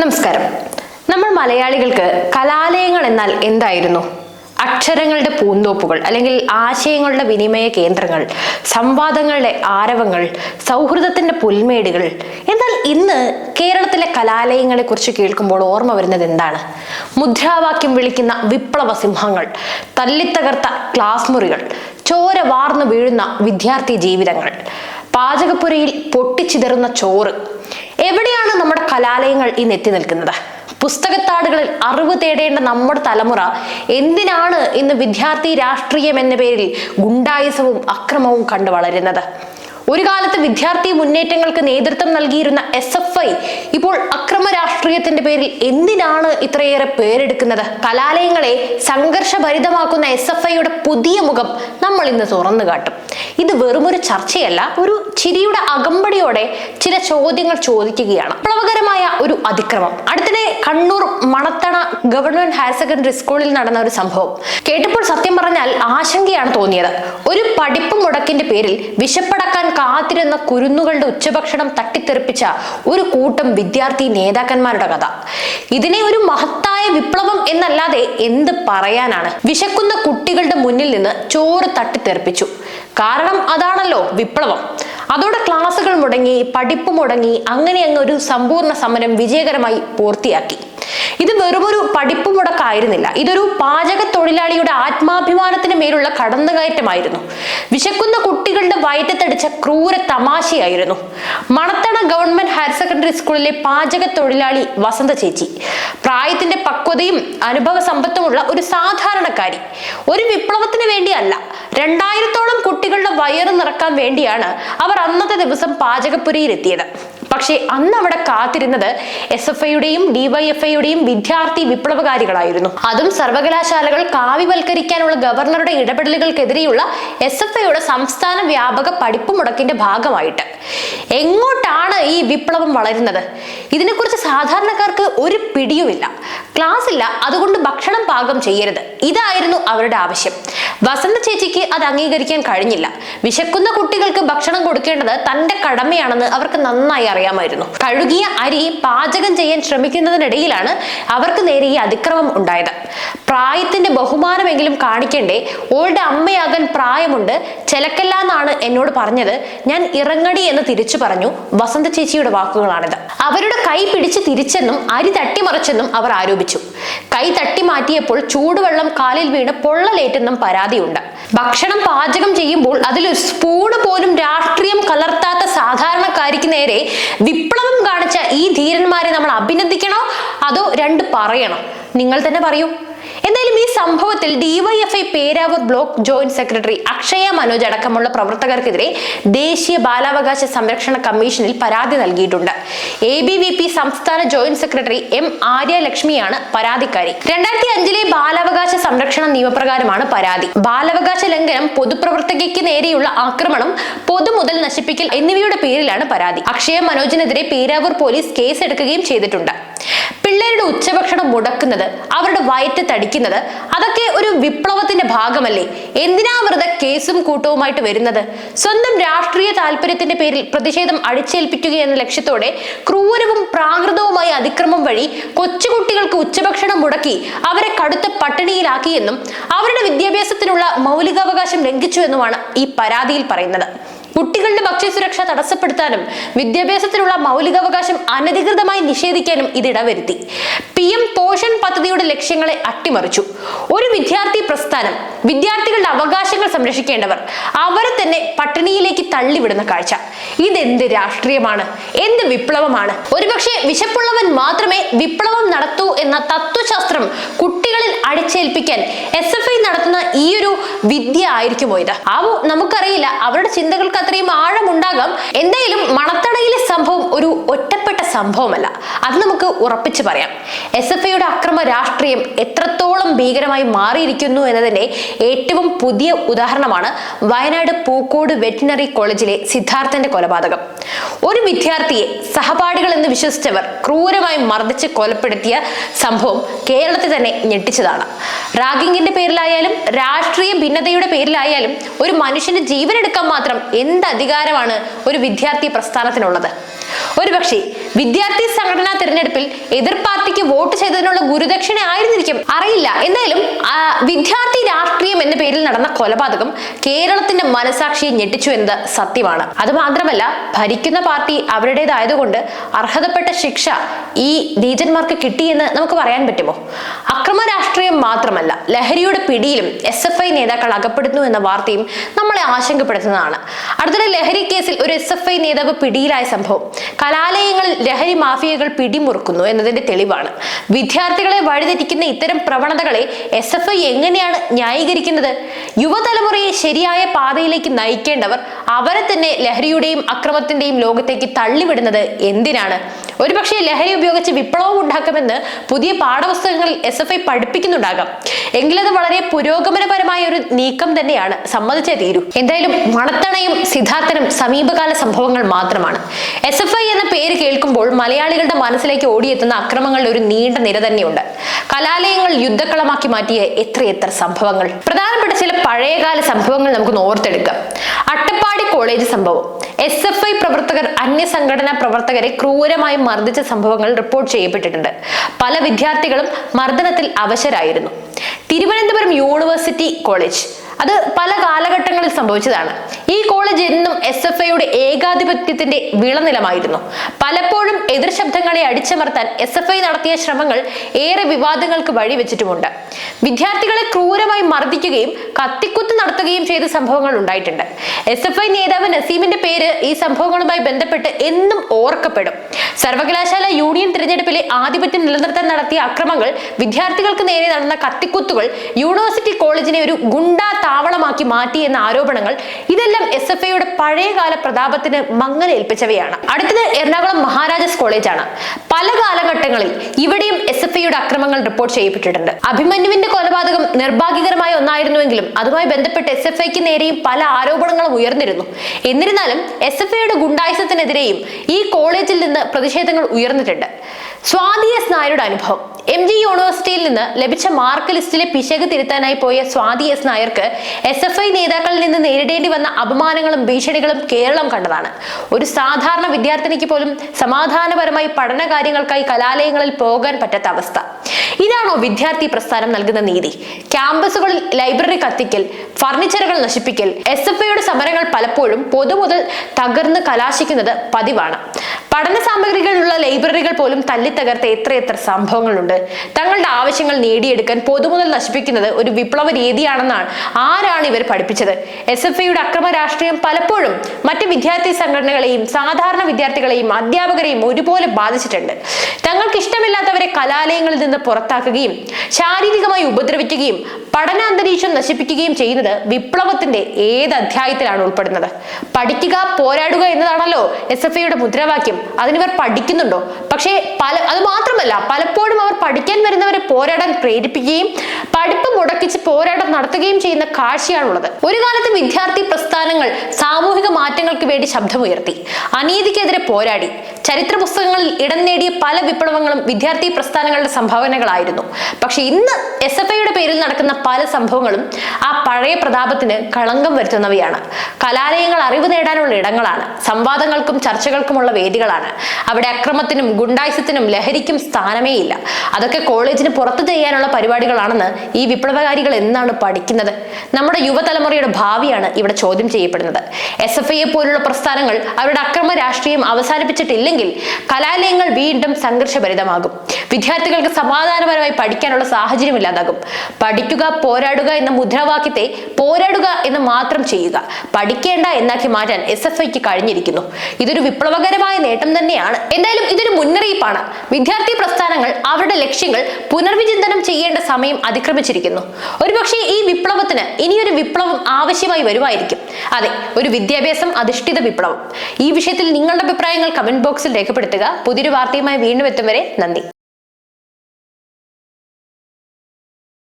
നമസ്കാരം. നമ്മൾ മലയാളികൾക്ക് കലാലയങ്ങൾ എന്നാൽ എന്തായിരുന്നു? അക്ഷരങ്ങളുടെ പൂന്തോപ്പുകൾ അല്ലെങ്കിൽ ആശയങ്ങളുടെ വിനിമയ കേന്ദ്രങ്ങൾ സംവാദങ്ങളുടെ ആരവങ്ങൾ സൗഹൃദത്തിന്റെ പുൽമേടുകൾ. എന്നാൽ ഇന്ന് കേരളത്തിലെ കലാലയങ്ങളെ കുറിച്ച് കേൾക്കുമ്പോൾ ഓർമ്മ വരുന്നത് എന്താണ്? മുദ്രാവാക്യം വിളിക്കുന്ന വിപ്ലവ സിംഹങ്ങൾ തല്ലിത്തകർത്ത ക്ലാസ് മുറികൾ ചോര വാർന്നു വീഴുന്ന വിദ്യാർത്ഥി ജീവിതങ്ങൾ പാചകപ്പുരയിൽ പൊട്ടിച്ചിതറുന്ന ചോറ് എവിടെയാണ് നമ്മുടെ കലാലയങ്ങൾ ഇന്ന് എത്തി നിൽക്കുന്നത്? പുസ്തകത്താടുകളിൽ അറിവ് തേടേണ്ട നമ്മുടെ തലമുറ എന്തിനാണ് ഇന്ന് വിദ്യാർത്ഥി രാഷ്ട്രീയം എന്ന പേരിൽ ഗുണ്ടായുസവും അക്രമവും കണ്ടു വളരുന്നത്? ഒരു കാലത്ത് വിദ്യാർത്ഥി മുന്നേറ്റങ്ങൾക്ക് നേതൃത്വം നൽകിയിരുന്ന എസ് എഫ് ഐ ഇപ്പോൾ അക്രമ രാഷ്ട്രീയത്തിന്റെ പേരിൽ എന്തിനാണ് ഇത്രയേറെ പേരെടുക്കുന്നത്? കലാലയങ്ങളെ സംഘർഷഭരിതമാക്കുന്ന എസ് എഫ് ഐയുടെ പുതിയ മുഖം നമ്മൾ ഇന്ന് തുറന്നു കാട്ടും. ഇത് വെറുമൊരു ചർച്ചയല്ല ഒരു ചിരിയുടെ അകമ്പടിയോടെ ചില ചോദ്യങ്ങൾ ചോദിക്കുകയാണ്. വിപ്ലവകരമായ ഒരു അതിക്രമം. അടുത്തിടെ Kannur Manathana government higher secondary സ്കൂളിൽ നടന്ന ഒരു സംഭവം. കേട്ടപ്പോൾ സത്യം പറഞ്ഞാൽ ആശങ്കയാണ് തോന്നിയത്. ഒരു പഠിപ്പ് മുടക്കിന്റെ പേരിൽ വിശപ്പടക്കാൻ കാത്തിരുന്ന കുരുന്നുകളുടെ ഉച്ചഭക്ഷണം തട്ടിത്തെറിപ്പിച്ച ഒരു കൂട്ടം വിദ്യാർത്ഥി നേതാക്കന്മാരുടെ കഥ. ഇതിനെ ഒരു മഹത്തായ വിപ്ലവം എന്നല്ലാതെ എന്ത് പറയാനാണ്? വിശക്കുന്ന കുട്ടികളുടെ മുന്നിൽ നിന്ന് ചോറ് തട്ടിത്തെറിപ്പിച്ചു. കാരണം അതാണല്ലോ വിപ്ലവം. അതോടെ ക്ലാസ്സുകൾ മുടങ്ങി പഠിപ്പ് മുടങ്ങി അങ്ങനെ അങ്ങ് ഒരു സമ്പൂർണ സമരം വിജയകരമായി പൂർത്തിയാക്കി. ഇത് വെറുമൊരു പഠിപ്പ് മുടക്കായിരുന്നില്ല ഇതൊരു പാചക തൊഴിലാളിയുടെ ആത്മാഭിമാനത്തിന് മേലുള്ള കടന്നുകയറ്റമായിരുന്നു. വിശക്കുന്ന കുട്ടികളുടെ വയറ്റത്തടിച്ച ക്രൂര തമാശയായിരുന്നു. മണത്തണ ഗവൺമെന്റ് ഹയർ സെക്കൻഡറി സ്കൂളിലെ പാചക തൊഴിലാളി വസന്ത ചേച്ചി. പ്രായത്തിന്റെ പക്വതയും അനുഭവ സമ്പത്തുമുള്ള ഒരു സാധാരണക്കാരി. ഒരു വിപ്ലവത്തിന് വേണ്ടിയല്ല രണ്ടായിരത്തോളം കുട്ടികളുടെ വയറ് നിറക്കാൻ വേണ്ടിയാണ് അവർ അന്നത്തെ ദിവസം പാചകപ്പുരയിൽ എത്തിയത് പക്ഷേ അന്ന് അവിടെ കാത്തിരുന്നത് എസ് എഫ് ഐയുടെയും ഡിവൈഎഫ്ഐയുടെയും വിദ്യാർത്ഥി വിപ്ലവകാരികളായിരുന്നു. അതും സർവകലാശാലകൾ കാവ്യവൽക്കരിക്കാനുള്ള ഗവർണറുടെ ഇടപെടലുകൾക്കെതിരെയുള്ള എസ് എഫ് ഐയുടെ സംസ്ഥാന വ്യാപക പഠിപ്പ് മുടക്കിന്റെ ഭാഗമായിട്ട്. എങ്ങോട്ടാണ് ഈ വിപ്ലവം വളരുന്നത്? ഇതിനെക്കുറിച്ച് സാധാരണക്കാർക്ക് ഒരു പിടിയുമില്ല. ക്ലാസ് ഇല്ല അതുകൊണ്ട് ഭക്ഷണം പാകം ചെയ്യരുത്. ഇതായിരുന്നു അവരുടെ ആവശ്യം. വസന്ത ചേച്ചിക്ക് അത് അംഗീകരിക്കാൻ കഴിഞ്ഞില്ല. വിശക്കുന്ന കുട്ടികൾക്ക് ഭക്ഷണം കൊടുക്കേണ്ടത് തന്റെ കടമയാണെന്ന് അവർക്ക് നന്നായി അറിയാമായിരുന്നു. കഴുകിയ അരി പാചകം ചെയ്യാൻ ശ്രമിക്കുന്നതിനിടയിലാണ് അവർക്ക് നേരെ ഈ അതിക്രമം ഉണ്ടായത്. പ്രായത്തിന്റെ ബഹുമാനമെങ്കിലും കാണിക്കണ്ടേ? ഓളുടെ അമ്മയാകാൻ പ്രായമുണ്ട്. ചെലക്കല്ലാന്നാണ് എന്നോട് പറഞ്ഞത്. ഞാൻ ഇറങ്ങടി എന്ന് തിരിച്ചു പറഞ്ഞു. വസന്ത ചേച്ചിയുടെ വാക്കുകളാണിത്. അവരുടെ കൈ പിടിച്ച് തിരിച്ചെന്നും അരി തട്ടിമറിച്ചെന്നും അവർ ആരോപിച്ചു. കൈ തട്ടി മാറ്റിയപ്പോൾ ചൂടുവെള്ളം കാലിൽ വീണ് പൊള്ളലേറ്റെന്നും പരാതിയുണ്ട്. ഭക്ഷണം പാചകം ചെയ്യുമ്പോൾ അതിൽ സ്പൂണ് പോലും രാഷ്ട്രീയം കലർത്താത്ത സാധാരണക്കാരിക്ക് നേരെ വിപ്ലവം കാണിച്ച ഈ ധീരന്മാരെ നമ്മൾ അഭിനന്ദിക്കണോ? അതോ രണ്ട് പറയണം? നിങ്ങൾ തന്നെ പറയൂ. എന്തായാലും ഈ സംഭവത്തിൽ DYFI Peravoor block joint secretary Akshaya Manoj അടക്കമുള്ള പ്രവർത്തകർക്കെതിരെ ദേശീയ ബാലാവകാശ സംരക്ഷണ കമ്മീഷനിൽ പരാതി നൽകിയിട്ടുണ്ട്. എ ബി വി പി സംസ്ഥാന ജോയിന്റ് സെക്രട്ടറി എം ആര്യലക്ഷ്മിയാണ് പരാതിക്കാരി. രണ്ടായിരത്തി അഞ്ചിലെ ബാലാവകാശ സംരക്ഷണ നിയമപ്രകാരമാണ് പരാതി. ബാലാവകാശ ലംഘനം പൊതുപ്രവർത്തകയ്ക്ക് നേരെയുള്ള ആക്രമണം പൊതുമുതൽ നശിപ്പിക്കൽ എന്നിവയുടെ പേരിലാണ് പരാതി. അക്ഷയ മനോജിനെതിരെ പേരാവൂർ പോലീസ് കേസെടുക്കുകയും ചെയ്തിട്ടുണ്ട്. പിള്ളേരുടെ ഉച്ചഭക്ഷണം മുടക്കുന്നത് അവരുടെ വയറ്റ് തടിക്കുന്നത് അതൊക്കെ ഒരു വിപ്ലവത്തിന്റെ ഭാഗമല്ലേ? എന്തിനാ വെറുതെ കേസും കൂട്ടവുമായിട്ട് വരുന്നത്? സ്വന്തം രാഷ്ട്രീയ താല്പര്യത്തിന്റെ പേരിൽ പ്രതിഷേധം അടിച്ചേൽപ്പിക്കുക എന്ന ലക്ഷ്യത്തോടെ ക്രൂരവും പ്രാകൃതവുമായ അതിക്രമം വഴി കൊച്ചുകുട്ടികൾക്ക് ഉച്ചഭക്ഷണം മുടക്കി അവരെ കടുത്ത പട്ടിണിയിലാക്കിയെന്നും അവരുടെ വിദ്യാഭ്യാസത്തിനുള്ള മൗലികാവകാശം ലംഘിച്ചു എന്നുമാണ് ഈ പരാതിയിൽ പറയുന്നത്. കുട്ടികളുടെ ഭക്ഷ്യസുരക്ഷ തടസ്സപ്പെടുത്താനും വിദ്യാഭ്യാസത്തിനുള്ള മൗലികാവകാശം അനധികൃതമായി നിഷേധിക്കാനും ഇത് ഇടവരുത്തി. പി എം പോഷൻ പദ്ധതിയുടെ ലക്ഷ്യങ്ങളെ അട്ടിമറിച്ചു. ഒരു വിദ്യാർത്ഥി പ്രസ്ഥാനം വിദ്യാർത്ഥികളുടെ അവകാശങ്ങൾ സംരക്ഷിക്കേണ്ടവർ അവരെ തന്നെ പട്ടിണിയിലേക്ക് തള്ളിവിടുന്ന കാഴ്ച. ഇതെന്ത് രാഷ്ട്രീയമാണ്? എന്ത് വിപ്ലവമാണ്? ഒരുപക്ഷെ വിശപ്പുള്ളവൻ മാത്രമേ വിപ്ലവം നടത്തൂ എന്ന തത്വശാസ്ത്രം കുട്ടികളിൽ അടിച്ചേൽപ്പിക്കാൻ എസ് എഫ് ഐ നടത്തുന്ന ഈ ഒരു വിദ്യ ആയിരിക്കുമോ ഇത്? ആവോ നമുക്കറിയില്ല. അവരുടെ ചിന്തകൾക്ക് അത്രയും ആഴമുണ്ടാകാം. എന്തായാലും മണത്തടയിലെ സംഭവം ഒരു ഒറ്റപ്പെട്ട സംഭവമല്ല. അത് നമുക്ക് ഉറപ്പിച്ചു പറയാം. എസ് എഫ് ഐയുടെ അക്രമ രാഷ്ട്രീയം എത്രത്തോളം ഭീകരമായി മാറിയിരിക്കുന്നു എന്നതിന്റെ ഏറ്റവും പുതിയ ഉദാഹരണമാണ് വയനാട് പൂക്കോട് വെറ്റിനറി കോളേജിലെ സിദ്ധാർത്ഥന്റെ കൊലപാതകം. ഒരു വിദ്യാർത്ഥിയെ സഹപാഠികൾ എന്ന് വിശ്വസിച്ചവർ ക്രൂരമായി മർദ്ദിച്ച് കൊലപ്പെടുത്തിയ സംഭവം കേരളത്തെ തന്നെ ഞെട്ടിച്ചതാണ്. റാഗിങ്ങിന്റെ പേരിലായാലും രാഷ്ട്രീയ ഭിന്നതയുടെ പേരിലായാലും ഒരു മനുഷ്യന്റെ ജീവനെടുക്കാൻ മാത്രം എന്ത് അധികാരമാണ് ഒരു വിദ്യാർത്ഥി പ്രസ്ഥാനത്തിനുള്ളത്? ഒരുപക്ഷെ വിദ്യാർത്ഥി സംഘടനാ തിരഞ്ഞെടുപ്പിൽ എതിർ പാർട്ടിക്ക് വോട്ട് ചെയ്തതിനുള്ള ഗുരുദക്ഷിണ ആയിരുന്നിരിക്കും. അറിയില്ല. എന്തായാലും വിദ്യാർത്ഥി രാഷ്ട്രീയം എന്ന പേരിൽ നടന്ന കൊലപാതകം കേരളത്തിന്റെ മനസാക്ഷിയെ ഞെട്ടിച്ചു എന്നത് സത്യമാണ്. അത് മാത്രമല്ല ഭരിക്കുന്ന പാർട്ടി അവരുടേതായതുകൊണ്ട് അർഹതപ്പെട്ട ശിക്ഷ ഈ നീചന്മാർക്ക് കിട്ടിയെന്ന് നമുക്ക് പറയാൻ പറ്റുമോ? അക്രമ രാഷ്ട്രീയം മാത്രമല്ല ലഹരിയുടെ പിടിയിലും എസ് എഫ് ഐ നേതാക്കൾ അകപ്പെടുന്നു എന്ന വാർത്തയും നമ്മളെ ആശങ്കപ്പെടുത്തുന്നതാണ്. അടുത്തിടെ ലഹരി കേസിൽ ഒരു എസ് എഫ് ഐ നേതാവ് പിടിയിലായ സംഭവം. കലാലയങ്ങളിൽ ലഹരി മാഫിയകൾ പിടിമുറുക്കുന്നു എന്നതിന്റെ തെളിവാണ്. വിദ്യാർത്ഥികളെ വഴിതെറ്റിക്കുന്ന ഇത്തരം പ്രവണതകളെ എസ് എഫ് ഐ എങ്ങനെയാണ് ന്യായീകരിക്കുന്നത്? യുവതലമുറയെ ശരിയായ പാതയിലേക്ക് നയിക്കേണ്ടവർ അവരെ തന്നെ ലഹരിയുടെയും അക്രമത്തിന്റെയും ലോകത്തേക്ക് തള്ളിവിടുന്നത് എന്തിനാണ്? ഒരുപക്ഷെ ലഹരി ഉപയോഗിച്ച് വിപ്ലവം ഉണ്ടാക്കുമെന്ന് പുതിയ പാഠപുസ്തകങ്ങളിൽ എസ് എഫ് ഐ പഠിപ്പിക്കുന്നുണ്ടാകാം. എങ്കിലത് വളരെ പുരോഗമനപരമായ ഒരു നീക്കം തന്നെയാണ് സമ്മതിച്ചേ തീരൂ. എന്തായാലും മണത്തണയും സിദ്ധാർത്ഥനും സമീപകാല സംഭവങ്ങൾ മാത്രമാണ്. എസ് എഫ് ഐ എന്ന പേര് കേൾക്കുമ്പോൾ മലയാളികളുടെ മനസ്സിലേക്ക് ഓടിയെത്തുന്ന അക്രമങ്ങളുടെ ഒരു നീണ്ട നിര തന്നെയുണ്ട്. കലാലയങ്ങൾ യുദ്ധക്കളമാക്കി മാറ്റിയ എത്രയെത്ര സംഭവങ്ങൾ. പ്രധാനപ്പെട്ട ചില പഴയകാല സംഭവങ്ങൾ നമുക്ക് ഓർത്തെടുക്കാം. അട്ടപ്പാടി കോളേജ് സംഭവം. എസ് എഫ് ഐ പ്രവർത്തകർ അന്യ സംഘടനാ പ്രവർത്തകരെ ക്രൂരമായി മർദ്ദിച്ച സംഭവങ്ങൾ റിപ്പോർട്ട് ചെയ്യപ്പെട്ടിട്ടുണ്ട്. പല വിദ്യാർത്ഥികളും മർദ്ദനത്തിൽ അവശരായിരുന്നു. Thiruvananthapuram university college. അത് പല കാലഘട്ടങ്ങളിൽ സംഭവിച്ചതാണ്. ഈ കോളേജ് എന്നും എസ് എഫ് ഐയുടെ ഏകാധിപത്യത്തിന്റെ വിളനിലമായിരുന്നു. പലപ്പോഴും എതിർ ശബ്ദങ്ങളെ അടിച്ചമർത്താൻ എസ് എഫ് ഐ നടത്തിയ ശ്രമങ്ങൾ ഏറെ വിവാദങ്ങൾക്ക് വഴിവെച്ചിട്ടുമുണ്ട്. വിദ്യാർത്ഥികളെ ക്രൂരമായി മർദ്ദിക്കുകയും കത്തിക്കുത്ത് നടത്തുകയും ചെയ്ത സംഭവങ്ങൾ ഉണ്ടായിട്ടുണ്ട്. എസ് എഫ് ഐ നേതാവ് നസീമിന്റെ പേര് ഈ സംഭവങ്ങളുമായി ബന്ധപ്പെട്ട് എന്നും ഓർക്കപ്പെടും. സർവകലാശാല യൂണിയൻ തിരഞ്ഞെടുപ്പിലെ ആധിപത്യം നിലനിർത്താൻ നടത്തിയ അക്രമങ്ങൾ വിദ്യാർത്ഥികൾക്ക് നേരെ നടന്ന കത്തിക്കുത്തുകൾ യൂണിവേഴ്സിറ്റി കോളേജിനെ ഒരു ഗുണ്ടാ താവളമാക്കി മാറ്റി എന്ന ആരോപണങ്ങൾ ഇതെല്ലാം എസ് എഫ് ഐയുടെ പഴയകാല പ്രതാപത്തിന് മങ്ങലേൽപ്പിച്ചവയാണ് അടുത്തത് എറണാകുളം മഹാരാജാസ് കോളേജാണ്. പല കാലഘട്ടങ്ങളിൽ ഇവിടെയും എസ് എഫ് ഐയുടെ അക്രമങ്ങൾ റിപ്പോർട്ട് ചെയ്യപ്പെട്ടിട്ടുണ്ട്. അഭിമന്യുവിന്റെ കൊലപാതകം നിർഭാഗ്യകരമായ ഒന്നായിരുന്നുവെങ്കിലും അതുമായി ബന്ധപ്പെട്ട് എസ് എഫ് ഐക്ക് നേരെയും പല ആരോപണങ്ങളും ഉയർന്നിരുന്നു. എന്നിരുന്നാലും എസ് എഫ് ഐയുടെ ഗുണ്ടായുസത്തിനെതിരെയും ഈ കോളേജിൽ നിന്ന് പ്രതിഷേധങ്ങൾ ഉയർന്നിട്ടുണ്ട്. സ്വാതി എസ് നായരുടെ അനുഭവം. എം ജി യൂണിവേഴ്സിറ്റിയിൽ നിന്ന് ലഭിച്ച മാർക്ക് ലിസ്റ്റിലെ പിശക് തിരുത്താനായി പോയ സ്വാതി എസ് നായർക്ക് എസ് എഫ് ഐ നേതാക്കളിൽ നിന്ന് നേരിടേണ്ടി വന്ന അപമാനങ്ങളും ഭീഷണികളും കേരളം കണ്ടതാണ്. ഒരു സാധാരണ വിദ്യാർത്ഥിനിക്ക് പോലും സമാധാനപരമായി പഠന കാര്യങ്ങൾക്കായി കലാലയങ്ങളിൽ പോകാൻ പറ്റാത്ത അവസ്ഥ. ഇതാണോ വിദ്യാർത്ഥി പ്രസ്ഥാനം നൽകുന്ന നീതി. ക്യാമ്പസുകളിൽ ലൈബ്രറി കത്തിക്കൽ ഫർണിച്ചറുകൾ നശിപ്പിക്കൽ എസ് എഫ് ഐയുടെ സമരങ്ങൾ പലപ്പോഴും പൊതുമുതൽ തകർന്ന് കലാശിക്കുന്നത് പതിവാണ്. പഠന സാമഗ്രികളുള്ള ലൈബ്രറികൾ പോലും തല്ലിത്തകർത്ത എത്രയെത്ര സംഭവങ്ങളുണ്ട്. തങ്ങളുടെ ആവശ്യങ്ങൾ നേടിയെടുക്കാൻ പൊതുമുതൽ നശിപ്പിക്കുന്നത് ഒരു വിപ്ലവ രീതിയാണെന്നാണ് ആരാണ് ഇവർ പഠിപ്പിച്ചത്. എസ് എഫ് ഐയുടെ അക്രമ രാഷ്ട്രീയം പലപ്പോഴും മറ്റ് വിദ്യാർത്ഥി സംഘടനകളെയും സാധാരണ വിദ്യാർത്ഥികളെയും അധ്യാപകരെയും ഒരുപോലെ ബാധിച്ചിട്ടുണ്ട്. തങ്ങൾക്ക് ഇഷ്ടമില്ലാത്തവരെ കലാലയങ്ങളിൽ നിന്ന് പുറത്താക്കുകയും ശാരീരികമായി ഉപദ്രവിക്കുകയും പഠനാന്തരീക്ഷം നശിപ്പിക്കുകയും ചെയ്യുന്നത് വിപ്ലവത്തിന്റെ ഏത് അധ്യായത്തിലാണ് ഉൾപ്പെടുന്നത്? പഠിക്കുക പോരാടുക എന്നതാണല്ലോ എസ് എഫ് ഐയുടെ മുദ്രാവാക്യം. അതിനിവർ പഠിക്കുന്നുണ്ടോ? പക്ഷേ പല അത് മാത്രമല്ല പലപ്പോഴും അവർ പഠിക്കാൻ വരുന്നവരെ പോരാടാൻ പ്രേരിപ്പിക്കുകയും പഠിപ്പ് മുടക്കിച്ച് പോരാട്ടം നടത്തുകയും ചെയ്യുന്ന കാഴ്ചയാണുള്ളത്. ഒരു കാലത്ത് വിദ്യാർത്ഥി പ്രസ്ഥാനങ്ങൾ സാമൂഹിക മാറ്റങ്ങൾക്ക് വേണ്ടി ശബ്ദമുയർത്തി. അനീതിക്കെതിരെ പോരാടി. ചരിത്ര പുസ്തകങ്ങളിൽ ഇടം നേടിയ പല വിപ്ലവങ്ങളും വിദ്യാർത്ഥി പ്രസ്ഥാനങ്ങളുടെ സംഭാവനകളായിരുന്നു. പക്ഷെ ഇന്ന് എസ് എഫ് ഐയുടെ പേരിൽ നടക്കുന്ന പല സംഭവങ്ങളും ആ പഴയ പ്രതാപത്തിന് കളങ്കം വരുത്തുന്നവയാണ്. കലാലയങ്ങൾ അറിവ് നേടാനുള്ള ഇടങ്ങളാണ് സംവാദങ്ങൾക്കും ചർച്ചകൾക്കുമുള്ള വേദികളാണ്. അവിടെ അക്രമത്തിനും ഗുണ്ടായിസത്തിനും ലഹരിക്കും സ്ഥാനമേ ഇല്ല. അതൊക്കെ കോളേജിന് പുറത്തു ചെയ്യാനുള്ള പരിപാടികളാണെന്ന് ഈ വിപ്ലവകാരികൾ എന്നാണ് പഠിക്കുന്നത്. നമ്മുടെ യുവതലമുറയുടെ ഭാവിയാണ് ഇവിടെ ചോദ്യം ചെയ്യപ്പെടുന്നത്. എസ് എഫ് ഐയെ പോലുള്ള പ്രസ്ഥാനങ്ങൾ അവരുടെ അക്രമ രാഷ്ട്രീയം അവസാനിപ്പിച്ചിട്ടില്ലെങ്കിൽ കലാലയങ്ങൾ വീണ്ടും സംഘർഷഭരിതമാകും. വിദ്യാർത്ഥികൾക്ക് സമാധാനപരമായി പഠിക്കാനുള്ള സാഹചര്യം ഇല്ലാതാകും. പഠിക്കുക പോരാടുക എന്ന മുദ്രാവാക്യത്തെ പോരാടുക എന്ന് മാത്രം ചെയ്യുക. പഠിക്കേണ്ട എന്നാക്കി മാറ്റാൻ എസ് എഫ് ഐക്ക് കഴിഞ്ഞിരിക്കുന്നു. ഇതൊരു വിപ്ലവകരമായ നേട്ടം തന്നെയാണ്. എന്തായാലും ഇതൊരു മുന്നറിയിപ്പാണ്. വിദ്യാർത്ഥി പ്രസ്ഥാനങ്ങൾ അവരുടെ ലക്ഷ്യങ്ങൾ പുനർവിചിന്തനം ചെയ്യേണ്ട സമയം അതിക്രമിച്ചിരിക്കുന്നു. ഒരുപക്ഷെ ഈ വിപ്ലവത്തിന് ഇനിയൊരു വിപ്ലവം ആവശ്യമായി വരുമായിരിക്കും. അതെ ഒരു വിദ്യാഭ്യാസം അധിഷ്ഠിത വിപ്ലവം. ഈ വിഷയത്തിൽ നിങ്ങളുടെ അഭിപ്രായങ്ങൾ കമന്റ് ബോക്സിൽ രേഖപ്പെടുത്തുക. പുതിയൊരു വാർത്തയുമായി വീണ്ടും എത്തും വരെ നന്ദി.